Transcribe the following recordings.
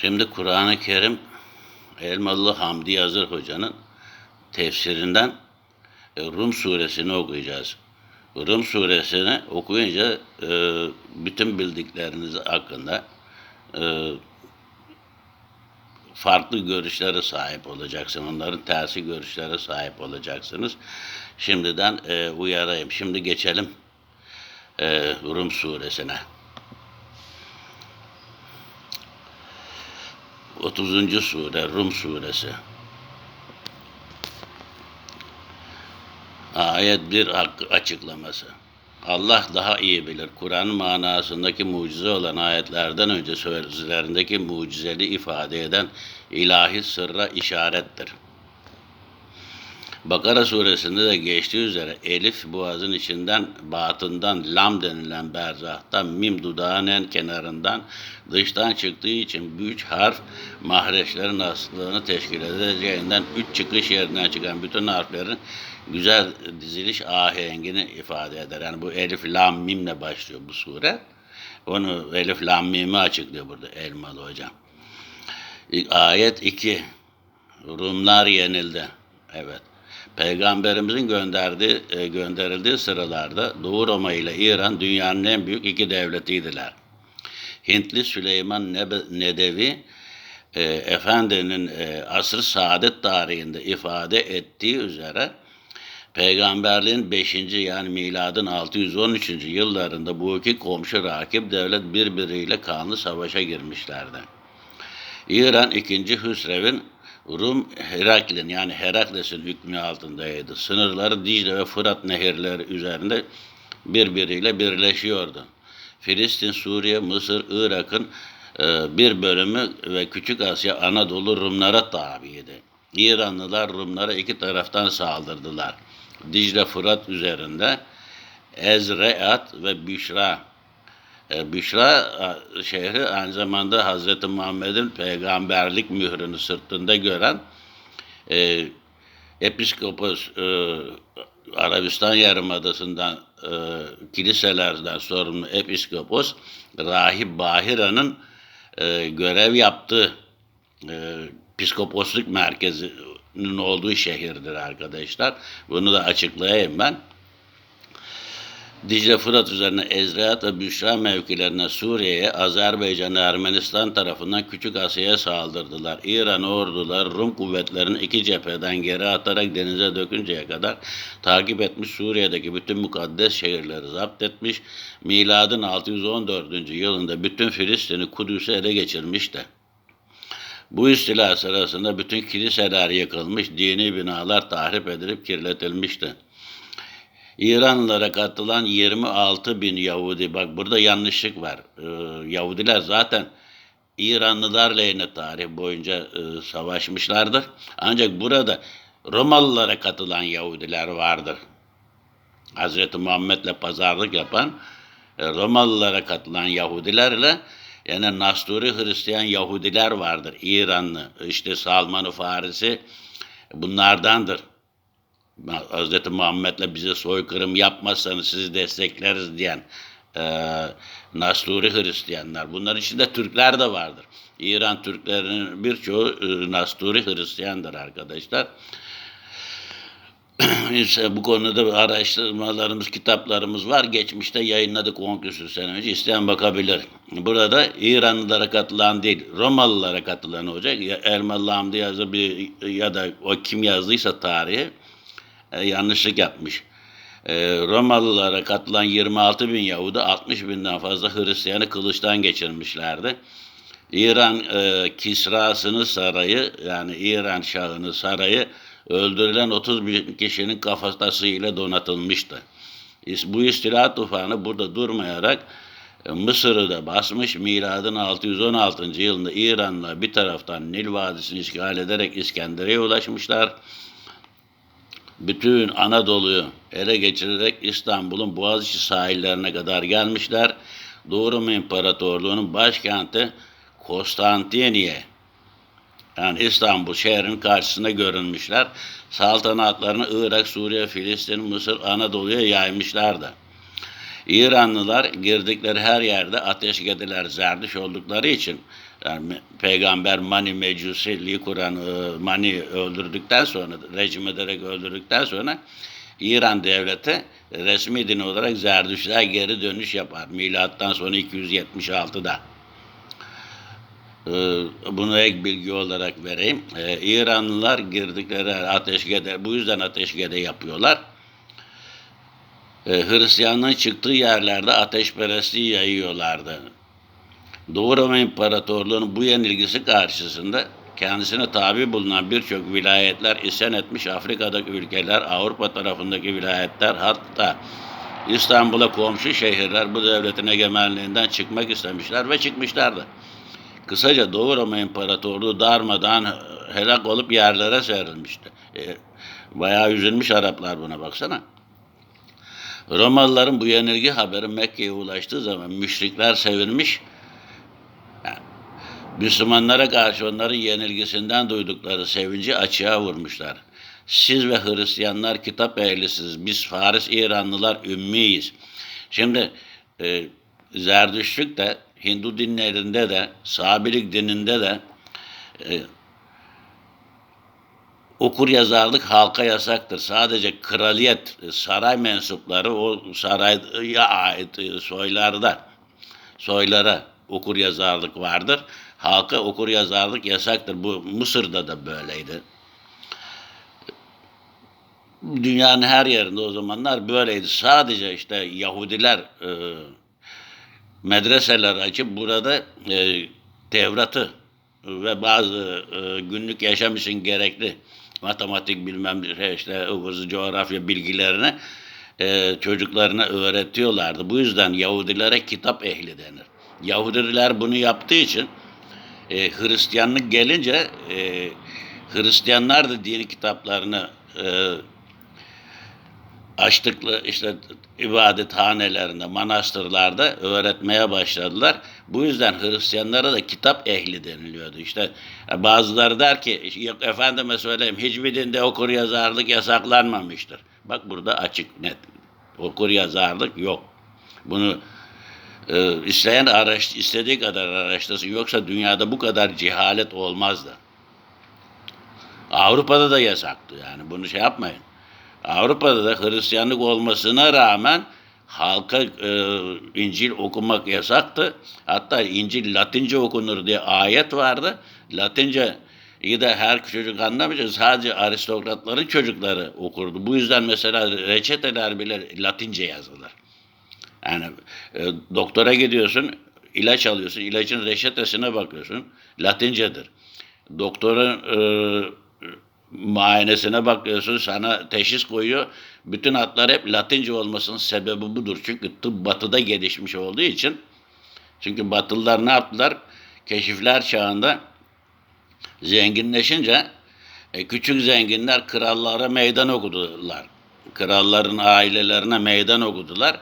Şimdi Kur'an-ı Kerim Elmalı Hamdi Yazır Hoca'nın tefsirinden e, Rum suresini okuyacağız. Rum suresini okuyunca e, bütün bildikleriniz hakkında e, farklı görüşlere sahip olacaksın. Onların tersi görüşlere sahip olacaksınız. Şimdiden uyarayım. Şimdi geçelim e, Rum suresine. 30. sure Rum suresi. Ayet 1 açıklaması. Allah daha iyi bilir. Kur'an manasındaki mucize olan ayetlerden önce sözlerindeki mucizeli ifade eden ilahi sırra işarettir. Bakara suresinde de geçtiği üzere elif boğazın içinden batından lam denilen berzahtan mim dudağın en kenarından dıştan çıktığı için bu üç harf mahreçlerin aslılığını teşkil edeceğinden üç çıkış yerinden çıkan bütün harflerin güzel diziliş ahengini ifade eder. Yani bu elif lam mimle başlıyor bu sure. Onu elif lam mimi açıklıyor burada Elmalı hocam. Ayet 2. Rumlar yenildi. Evet. Peygamberimizin gönderdiği, e, gönderildiği sıralarda Doğu Roma ile İran dünyanın en büyük iki devletiydiler. Hintli Süleyman Nedevi e, Efendinin e, asr saadet tarihinde ifade ettiği üzere Peygamberliğin 5. yani miladın 613. yıllarında bu iki komşu rakip devlet birbiriyle kanlı savaşa girmişlerdi. İran 2. Hüsrev'in Rum Heraklin yani Herakles'in hükmü altındaydı. Sınırları Dicle ve Fırat nehirleri üzerinde birbiriyle birleşiyordu. Filistin, Suriye, Mısır, Irak'ın e, bir bölümü ve Küçük Asya Anadolu Rumlara tabiydi. İranlılar Rumlara iki taraftan saldırdılar. Dicle Fırat üzerinde Ezreat ve Büşra. E, Büşra şehri aynı zamanda Hazreti Muhammed'in peygamberlik mührünü sırtında gören e, Episkopos e, Arabistan Yarımadası'ndan e, kiliselerden sorumlu Episkopos Rahip Bahira'nın e, görev yaptığı e, psikoposluk merkezinin olduğu şehirdir arkadaşlar. Bunu da açıklayayım ben. Dicle Fırat üzerine Ezreat ve Büşra mevkilerine Suriye'ye, Azerbaycan ve Ermenistan tarafından Küçük Asya'ya saldırdılar. İran ordular Rum kuvvetlerini iki cepheden geri atarak denize dökünceye kadar takip etmiş Suriye'deki bütün mukaddes şehirleri zapt etmiş. Miladın 614. yılında bütün Filistin'i Kudüs'e ele geçirmişti. Bu istila sırasında bütün kiliseler yıkılmış, dini binalar tahrip edilip kirletilmişti. İranlılara katılan 26 bin Yahudi, bak burada yanlışlık var. Ee, Yahudiler zaten İranlılar lehine tarih boyunca e, savaşmışlardır. Ancak burada Romalılara katılan Yahudiler vardır. Hazreti Muhammed'le pazarlık yapan e, Romalılara katılan Yahudilerle yani Nasturi Hristiyan Yahudiler vardır. İranlı, işte Salman-ı Farisi bunlardandır. Hz. Muhammed'le bize soykırım yapmazsanız sizi destekleriz diyen e, Nasturi Hristiyanlar. Bunların içinde Türkler de vardır. İran Türklerinin birçoğu e, Nasturi Hristiyandır arkadaşlar. İşte bu konuda araştırmalarımız, kitaplarımız var. Geçmişte yayınladık 10 küsur sene önce. İsteyen bakabilir. Burada İranlılara katılan değil, Romalılara katılan olacak. Elmalı Hamdi yazı bir, ya da o kim yazdıysa tarihi e, yanlışlık yapmış. E, Romalılara katılan 26 bin Yahudi 60 binden fazla Hristiyanı kılıçtan geçirmişlerdi. İran e, Kisra'sının sarayı yani İran Şahı'nın sarayı öldürülen 30 bin kişinin kafatasıyla donatılmıştı. Bu istila tufanı burada durmayarak e, Mısır'ı da basmış. Miladın 616. yılında İran'la bir taraftan Nil Vadisi'ni işgal ederek İskenderiye ulaşmışlar bütün Anadolu'yu ele geçirerek İstanbul'un Boğaziçi sahillerine kadar gelmişler. Doğu Rum İmparatorluğu'nun başkenti Konstantiniye yani İstanbul şehrin karşısında görünmüşler. Saltanatlarını Irak, Suriye, Filistin, Mısır, Anadolu'ya yaymışlardı. İranlılar girdikleri her yerde ateşkediler zerdiş oldukları için yani peygamber Mani Mecusi Kur'an Mani öldürdükten sonra rejim ederek öldürdükten sonra İran devleti resmi din olarak Zerdüştler geri dönüş yapar. Milattan sonra 276'da. Ee, Bunu ek bilgi olarak vereyim. Ee, İranlılar girdikleri ateşkede, bu yüzden ateşkede yapıyorlar. Ee, Hristiyanlığın çıktığı yerlerde ateşperestliği yayıyorlardı. Doğu Roma İmparatorluğu'nun bu yenilgisi karşısında kendisine tabi bulunan birçok vilayetler isyan etmiş Afrika'daki ülkeler, Avrupa tarafındaki vilayetler hatta İstanbul'a komşu şehirler bu devletin egemenliğinden çıkmak istemişler ve çıkmışlardı. Kısaca Doğu Roma İmparatorluğu darmadan helak olup yerlere serilmişti. E, bayağı üzülmüş Araplar buna baksana. Romalıların bu yenilgi haberi Mekke'ye ulaştığı zaman müşrikler sevinmiş. Müslümanlara karşı onların yenilgisinden duydukları sevinci açığa vurmuşlar. Siz ve Hristiyanlar kitap ehlisiniz. Biz Faris İranlılar ümmiyiz. Şimdi e, Zerdüştlük de Hindu dinlerinde de Sabilik dininde de e, okur yazarlık halka yasaktır. Sadece kraliyet, e, saray mensupları o saraya ait e, soylarda, soylara okur yazarlık vardır. Halka okur yazarlık yasaktır. Bu Mısır'da da böyleydi. Dünyanın her yerinde o zamanlar böyleydi. Sadece işte Yahudiler e, medreseler açıp burada e, Tevrat'ı ve bazı e, günlük yaşam için gerekli matematik bilmem ne, işte ıvır coğrafya bilgilerini e, çocuklarına öğretiyorlardı. Bu yüzden Yahudilere kitap ehli denir. Yahudiler bunu yaptığı için e, Hristiyanlık gelince e, Hristiyanlar da dini kitaplarını e, açtıklı işte ibadethanelerinde, manastırlarda öğretmeye başladılar. Bu yüzden Hristiyanlara da kitap ehli deniliyordu. İşte bazıları der ki yok efendime söyleyeyim hiçbir dinde okur yazarlık yasaklanmamıştır. Bak burada açık net okur yazarlık yok. Bunu e, isteyen araş, istediği kadar araştırsın. Yoksa dünyada bu kadar cehalet olmazdı. Avrupa'da da yasaktı yani bunu şey yapmayın. Avrupa'da da Hristiyanlık olmasına rağmen halka e, İncil okumak yasaktı. Hatta İncil Latince okunur diye ayet vardı. Latince iyi de her çocuk anlamayacak. Sadece aristokratların çocukları okurdu. Bu yüzden mesela reçeteler bile Latince yazılır. Yani e, doktora gidiyorsun, ilaç alıyorsun, ilacın reçetesine bakıyorsun. Latincedir. Doktorun e, muayenesine bakıyorsun, sana teşhis koyuyor. Bütün adlar hep Latince olmasının sebebi budur. Çünkü tıp batıda gelişmiş olduğu için. Çünkü batılılar ne yaptılar? Keşifler çağında zenginleşince e, küçük zenginler krallara meydan okudular. Kralların ailelerine meydan okudular.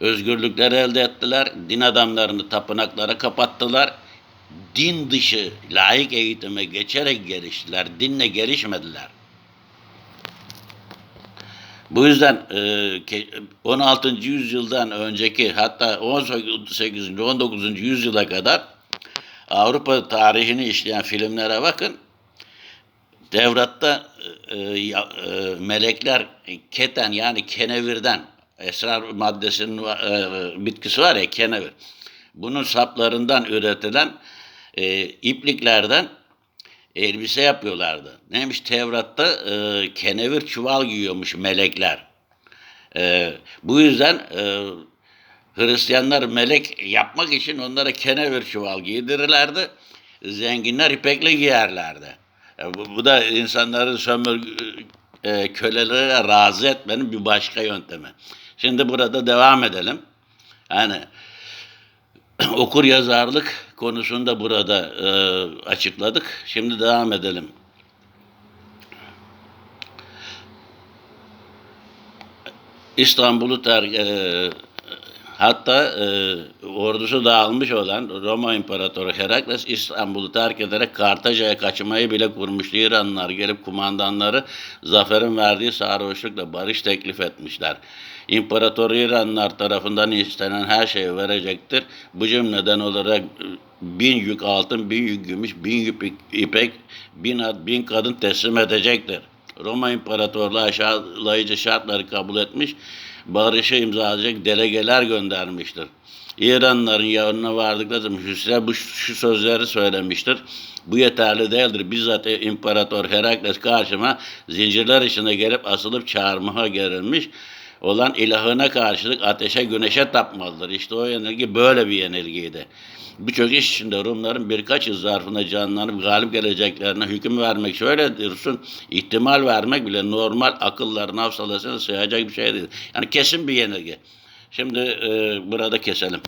Özgürlükleri elde ettiler. Din adamlarını tapınaklara kapattılar din dışı layık eğitime geçerek geliştiler. Dinle gelişmediler. Bu yüzden e, 16. yüzyıldan önceki hatta 18. 19. yüzyıla kadar Avrupa tarihini işleyen filmlere bakın. Devratta e, e, melekler keten yani kenevirden esrar maddesinin e, bitkisi var ya kenevir. Bunun saplarından üretilen e, ipliklerden elbise yapıyorlardı. Neymiş Tevrat'ta e, kenevir çuval giyiyormuş melekler. E, bu yüzden e, Hristiyanlar melek yapmak için onlara kenevir çuval giydirirlerdi. Zenginler ipekli giyerlerdi. E, bu, bu da insanları sömür e, kölelere razı etmenin bir başka yöntemi. Şimdi burada devam edelim. Yani okur yazarlık konusunu da burada e, açıkladık. Şimdi devam edelim. İstanbul'u ter e, Hatta e, ordusu dağılmış olan Roma İmparatoru Herakles İstanbul'u terk ederek Kartaca'ya kaçmayı bile kurmuştu. İranlılar gelip kumandanları zaferin verdiği sarhoşlukla barış teklif etmişler. İmparator İranlılar tarafından istenen her şeyi verecektir. Bu cümleden olarak e, bin yük altın, bin yük gümüş, bin yük ipek, bin at, bin kadın teslim edecektir. Roma İmparatorluğu aşağılayıcı şartları kabul etmiş, barışı imzalayacak delegeler göndermiştir. İranlıların yanına vardıkları zaman Hüsrev bu şu sözleri söylemiştir. Bu yeterli değildir. Bizzat İmparator Herakles karşıma zincirler içinde gelip asılıp çağırmaya gerilmiş olan ilahına karşılık ateşe güneşe tapmalıdır. İşte o yenilgi böyle bir yenilgiydi. Birçok iş içinde Rumların birkaç yıl zarfında canlanıp galip geleceklerine hüküm vermek şöyle dursun, ihtimal vermek bile normal akılların hafsalasına sığacak bir şey değil. Yani kesin bir yenilgi. Şimdi e, burada keselim.